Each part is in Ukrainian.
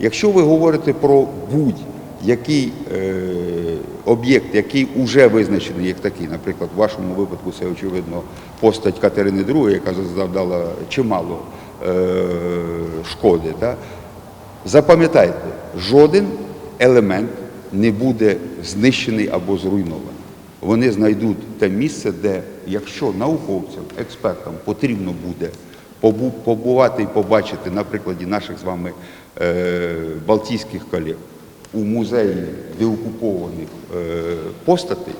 Якщо ви говорите про будь-який е, об'єкт, який вже визначений як такий, наприклад, в вашому випадку це очевидно постать Катерини II, яка завдала чимало е, шкоди. Да? Запам'ятайте, жоден елемент не буде знищений або зруйнований. Вони знайдуть те місце, де, якщо науковцям, експертам потрібно буде побувати і побачити на прикладі наших з вами е, балтійських колег у музеї деокупованих е, постатей,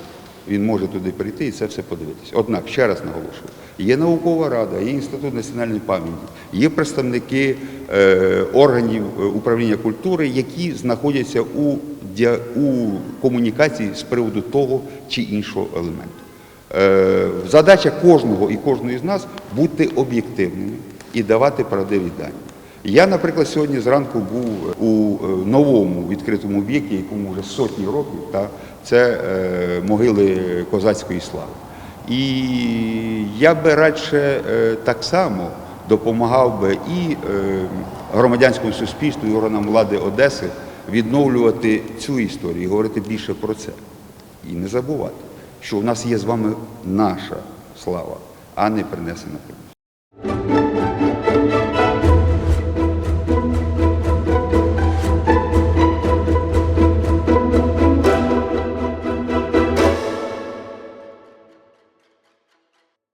він може туди прийти і це все подивитися. Однак, ще раз наголошую, є наукова рада, є інститут національної пам'яті, є представники е, органів управління культури, які знаходяться у комунікації з приводу того чи іншого елементу. Е, Задача кожного і кожної з нас бути об'єктивними і давати правдиві дані. Я, наприклад, сьогодні зранку був у е, новому відкритому об'єкті, якому вже сотні років, та, це е, могили козацької слави. І я би радше е, так само допомагав би і е, громадянському суспільству, і органам влади Одеси відновлювати цю історію, і говорити більше про це. І не забувати, що у нас є з вами наша слава, а не принесена.